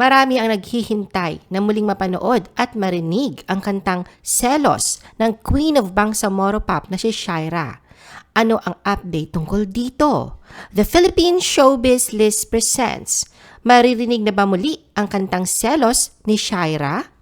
Marami ang naghihintay na muling mapanood at marinig ang kantang Selos ng Queen of Bangsamoro Pop na si Shaira. Ano ang update tungkol dito? The Philippine Showbiz List presents Maririnig na ba muli ang kantang Selos ni Shaira?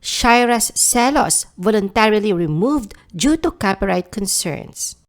Shaira's Selos voluntarily removed due to copyright concerns.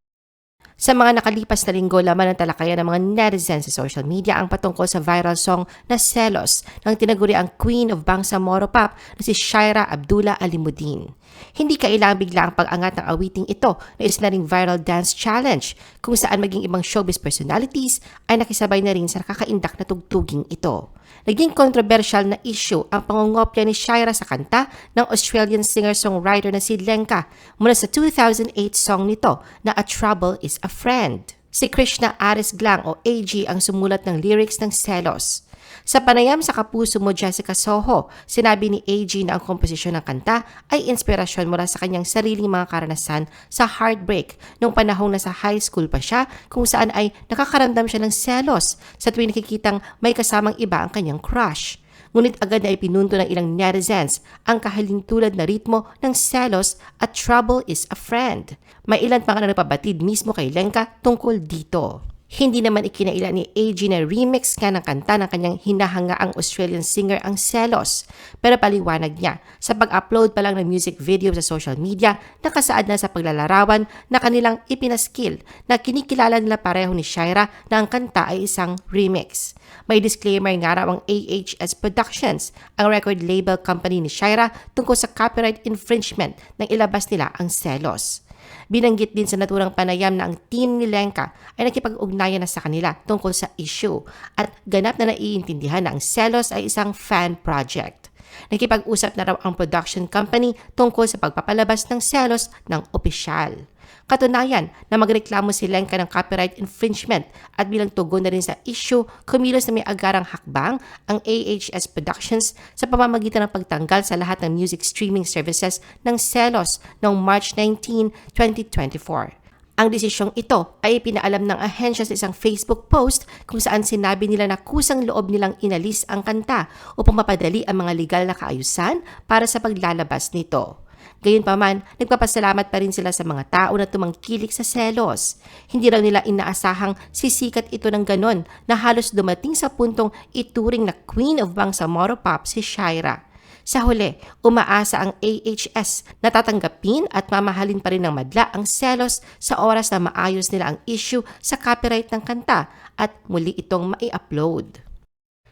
Sa mga nakalipas na linggo, laman ng talakayan ng mga netizens sa social media ang patungkol sa viral song na Selos ng tinaguri ang Queen of Bangsamoro Pop na si Shaira Abdullah Alimuddin. Hindi kailangang bigla ang pag-angat ng awiting ito na isa na ring viral dance challenge kung saan maging ibang showbiz personalities ay nakisabay na rin sa nakakaindak na tugtuging ito. Naging controversial na issue ang pangungopya ni Shaira sa kanta ng Australian singer-songwriter na si Lenka mula sa 2008 song nito na A Trouble is a Friend. Si Krishna Aris Glang o AG ang sumulat ng lyrics ng Selos. Sa panayam sa kapuso mo Jessica Soho, sinabi ni AG na ang komposisyon ng kanta ay inspirasyon mula sa kanyang sariling mga karanasan sa heartbreak nung panahong nasa high school pa siya kung saan ay nakakaramdam siya ng selos sa tuwing nakikitang may kasamang iba ang kanyang crush. Ngunit agad na ipinunto ng ilang netizens ang kahalintulad na ritmo ng selos at trouble is a friend. May ilan pa nga na mismo kay Lenka tungkol dito. Hindi naman ikinaila ni AG na remix nga ng kanta ng kanyang hinahangaang Australian singer ang Selos. Pero paliwanag niya, sa pag-upload pa lang ng music video sa social media, nakasaad na sa paglalarawan na kanilang ipinaskill na kinikilala nila pareho ni Shaira na ang kanta ay isang remix. May disclaimer nga raw ang AHS Productions, ang record label company ni Shaira tungkol sa copyright infringement nang ilabas nila ang Selos. Binanggit din sa naturang panayam na ang team ni Lenka ay nakipag-ugnayan na sa kanila tungkol sa issue at ganap na naiintindihan na ang Selos ay isang fan project. Nakipag-usap na raw ang production company tungkol sa pagpapalabas ng Selos ng opisyal. Katunayan na magreklamo si Lenka ng copyright infringement at bilang tugon na rin sa issue, kumilos na may agarang hakbang ang AHS Productions sa pamamagitan ng pagtanggal sa lahat ng music streaming services ng Selos noong March 19, 2024. Ang desisyong ito ay ipinaalam ng ahensya sa isang Facebook post kung saan sinabi nila na kusang loob nilang inalis ang kanta upang mapadali ang mga legal na kaayusan para sa paglalabas nito. Gayunpaman, nagpapasalamat pa rin sila sa mga tao na tumangkilik sa selos. Hindi raw nila inaasahang sisikat ito ng ganon na halos dumating sa puntong ituring na Queen of Bangsamoro Pop si Shaira. Sa huli, umaasa ang AHS na tatanggapin at mamahalin pa rin ng madla ang selos sa oras na maayos nila ang issue sa copyright ng kanta at muli itong mai-upload.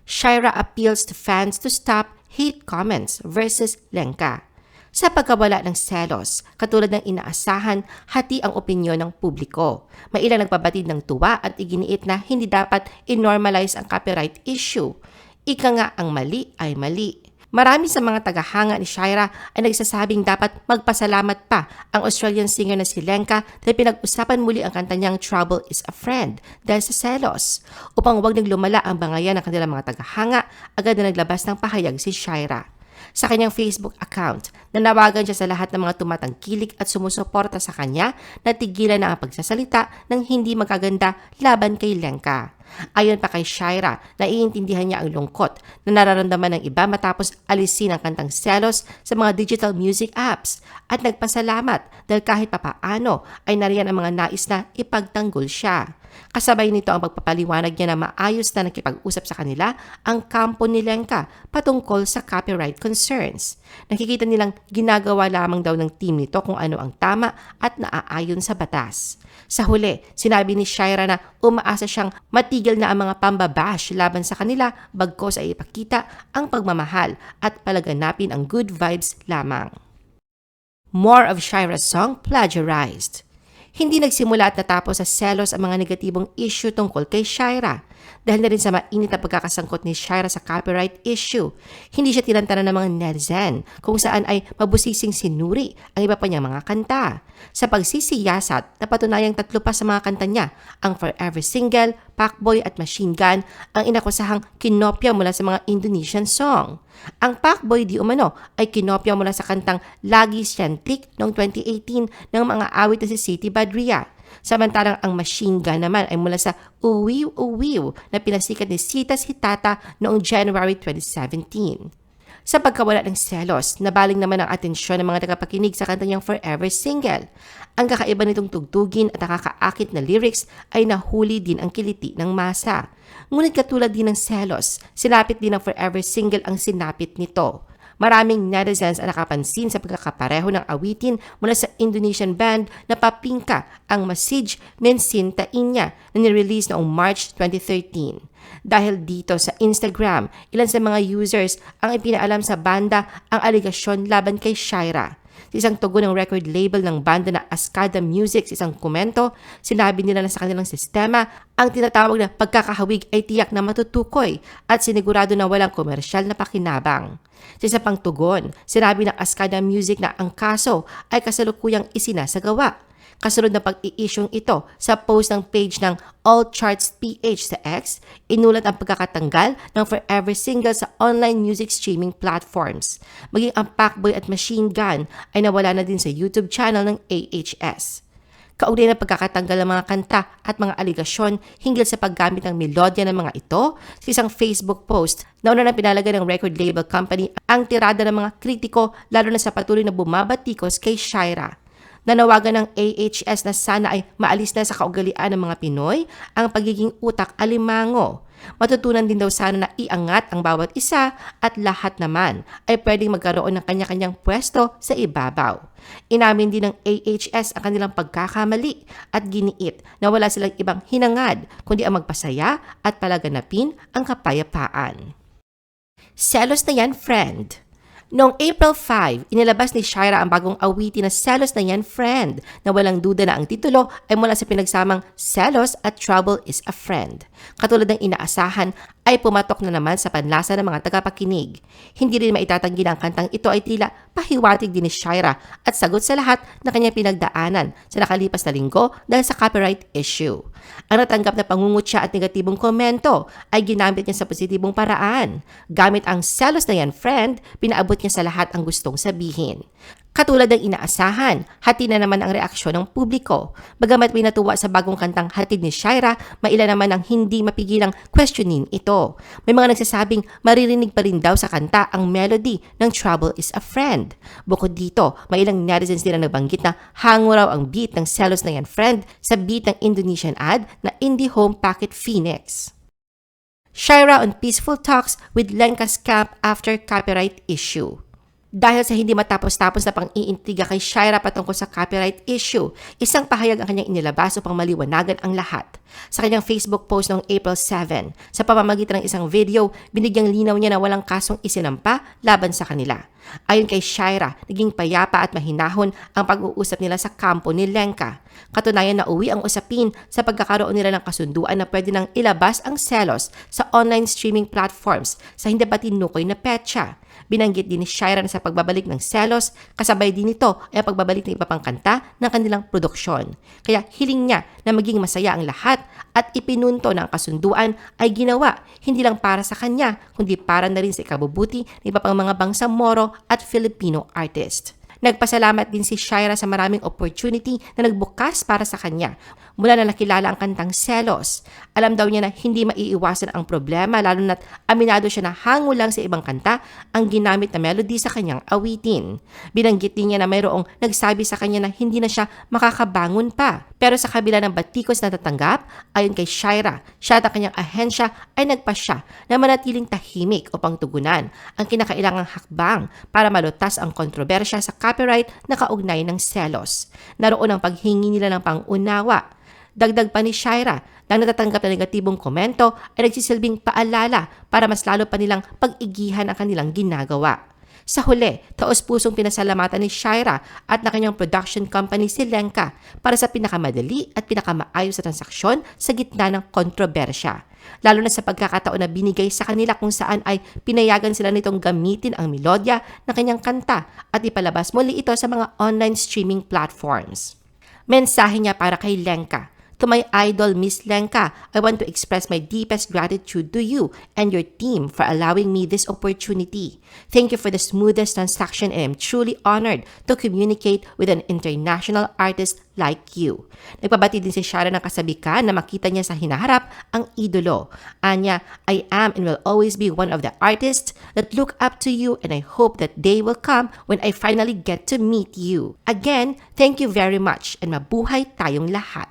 Shaira appeals to fans to stop hate comments versus Lenka. Sa pagkawala ng selos, katulad ng inaasahan, hati ang opinyon ng publiko. May ilang nagpabatid ng tuwa at iginiit na hindi dapat i-normalize ang copyright issue. Ika nga ang mali ay mali. Marami sa mga tagahanga ni Shaira ay nagsasabing dapat magpasalamat pa ang Australian singer na si Lenka dahil pinag-usapan muli ang kanta niyang Trouble is a Friend dahil sa selos. Upang huwag nang lumala ang bangayan ng kanilang mga tagahanga, agad na naglabas ng pahayag si Shaira sa kanyang Facebook account. Nanawagan siya sa lahat ng mga tumatangkilik at sumusuporta sa kanya na tigilan na ang pagsasalita ng hindi magaganda laban kay Lenka. Ayon pa kay Shaira, naiintindihan niya ang lungkot na nararamdaman ng iba matapos alisin ang kantang Selos sa mga digital music apps at nagpasalamat dahil kahit papaano ay nariyan ang mga nais na ipagtanggol siya. Kasabay nito ang pagpapaliwanag niya na maayos na nakipag-usap sa kanila ang kampo ni Lenka patungkol sa copyright concerns. Nakikita nilang ginagawa lamang daw ng team nito kung ano ang tama at naaayon sa batas. Sa huli, sinabi ni Shaira na umaasa siyang matigil na ang mga pambabash laban sa kanila bagkos ay ipakita ang pagmamahal at palaganapin ang good vibes lamang. More of Shaira's song plagiarized. Hindi nagsimula at natapos sa selos ang mga negatibong issue tungkol kay Shaira dahil na rin sa mainit na pagkakasangkot ni Shaira sa copyright issue. Hindi siya tinantanan ng mga netizen kung saan ay mabusising sinuri ang iba pa niyang mga kanta. Sa pagsisiyasat, napatunayang tatlo pa sa mga kanta niya, ang Forever Single, Pacboy at Machine Gun, ang inakusahang kinopya mula sa mga Indonesian song. Ang Pacboy di umano ay kinopya mula sa kantang Lagi Siyantik noong 2018 ng mga awit na si Siti Badria. Samantarang ang machine gun naman ay mula sa Uwiw Uwiw na pinasikat ni Sitas Hitata noong January 2017. Sa pagkawala ng selos, nabaling naman ang atensyon ng mga tagapakinig sa kantang niyang Forever single. Ang kakaiba nitong tugtugin at nakakaakit na lyrics ay nahuli din ang kiliti ng masa. Ngunit katulad din ng selos, sinapit din ng Forever single ang sinapit nito. Maraming netizens ang nakapansin sa pagkakapareho ng awitin mula sa Indonesian band na papingka ang Masij Mensinta Inya na nirelease noong March 2013. Dahil dito sa Instagram, ilan sa mga users ang ipinaalam sa banda ang aligasyon laban kay Shaira. Sa isang tugon ng record label ng banda na Ascada Music sa isang komento, sinabi nila na sa kanilang sistema, ang tinatawag na pagkakahawig ay tiyak na matutukoy at sinigurado na walang komersyal na pakinabang. Sa isa pang sinabi ng Ascada Music na ang kaso ay kasalukuyang isinasagawa. Kasunod na pag-i-issuing ito sa post ng page ng All Charts PH sa X, inulat ang pagkakatanggal ng Forever Single sa online music streaming platforms. Maging ang Pacboy at Machine Gun ay nawala na din sa YouTube channel ng AHS. Kaugnay ng pagkakatanggal ng mga kanta at mga aligasyon hinggil sa paggamit ng melodya ng mga ito sa isang Facebook post na una na pinalaga ng record label company ang tirada ng mga kritiko lalo na sa patuloy na bumabatikos kay Shaira. Nanawagan ng AHS na sana ay maalis na sa kaugalian ng mga Pinoy ang pagiging utak alimango. Matutunan din daw sana na iangat ang bawat isa at lahat naman ay pwedeng magkaroon ng kanya-kanyang pwesto sa ibabaw. Inamin din ng AHS ang kanilang pagkakamali at giniit na wala silang ibang hinangad kundi ang magpasaya at palaganapin ang kapayapaan. Selos na yan, friend! Noong April 5, inilabas ni Shira ang bagong awitin na Selos na Yan Friend na walang duda na ang titulo ay mula sa pinagsamang Selos at Trouble is a Friend. Katulad ng inaasahan ay pumatok na naman sa panlasa ng mga tagapakinig. Hindi rin maitatanggi ang kantang ito ay tila pahiwatig din ni Shira at sagot sa lahat na kanyang pinagdaanan sa nakalipas na linggo dahil sa copyright issue. Ang natanggap na pangungutya at negatibong komento ay ginamit niya sa positibong paraan. Gamit ang selos na yan friend, pinaabot niya sa lahat ang gustong sabihin. Katulad ng inaasahan, hati na naman ang reaksyon ng publiko. Bagamat may natuwa sa bagong kantang hatid ni Shaira, maila naman ang hindi mapigilang questionin ito. May mga nagsasabing maririnig pa rin daw sa kanta ang melody ng Trouble is a Friend. Bukod dito, may ilang netizens din ang nagbanggit na hango raw ang beat ng Selos na yan friend sa beat ng Indonesian ad na Indie Home Packet Phoenix. Shaira on peaceful talks with Lenka's camp after copyright issue. Dahil sa hindi matapos-tapos na pang-iintriga kay Shaira patungkol sa copyright issue, isang pahayag ang kanyang inilabas upang maliwanagan ang lahat. Sa kanyang Facebook post noong April 7, sa pamamagitan ng isang video, binigyang linaw niya na walang kasong isinampa laban sa kanila. Ayon kay Shaira, naging payapa at mahinahon ang pag-uusap nila sa kampo ni Lenka. Katunayan na uwi ang usapin sa pagkakaroon nila ng kasunduan na pwede nang ilabas ang selos sa online streaming platforms sa hindi pa tinukoy na petsa. Binanggit din ni Shaira na sa pagbabalik ng selos, kasabay din nito ay pagbabalik ng iba pang kanta ng kanilang produksyon. Kaya hiling niya na maging masaya ang lahat at ipinunto ang kasunduan ay ginawa hindi lang para sa kanya, kundi para na rin sa ikabubuti ng iba pang mga bangsamoro at Filipino artist. Nagpasalamat din si Shaira sa maraming opportunity na nagbukas para sa kanya mula na nakilala ang kantang Selos. Alam daw niya na hindi maiiwasan ang problema lalo na't aminado siya na hango lang sa ibang kanta ang ginamit na melody sa kanyang awitin. Binanggit din niya na mayroong nagsabi sa kanya na hindi na siya makakabangon pa. Pero sa kabila ng batikos na tatanggap, ayon kay Shaira, siya at ang kanyang ahensya ay nagpasya na manatiling tahimik upang tugunan ang kinakailangang hakbang para malutas ang kontrobersya sa copyright na kaugnay ng selos. Naroon ang paghingi nila ng pangunawa. Dagdag pa ni Shaira na natatanggap na negatibong komento ay nagsisilbing paalala para mas lalo pa nilang pag-igihan ang kanilang ginagawa. Sa huli, taos-pusong pinasalamatan ni Shaira at na kanyang production company si Lenka para sa pinakamadali at pinakamaayos na transaksyon sa gitna ng kontrobersya. Lalo na sa pagkakataon na binigay sa kanila kung saan ay pinayagan sila nitong gamitin ang melodya ng kanyang kanta at ipalabas muli ito sa mga online streaming platforms. Mensahe niya para kay Lenka, To my idol, Miss Lenka, I want to express my deepest gratitude to you and your team for allowing me this opportunity. Thank you for the smoothest transaction and I'm truly honored to communicate with an international artist like you. Nagpabati din si Shara ng kasabikan na makita niya sa hinaharap ang idolo. Anya, I am and will always be one of the artists that look up to you and I hope that day will come when I finally get to meet you. Again, thank you very much and mabuhay tayong lahat.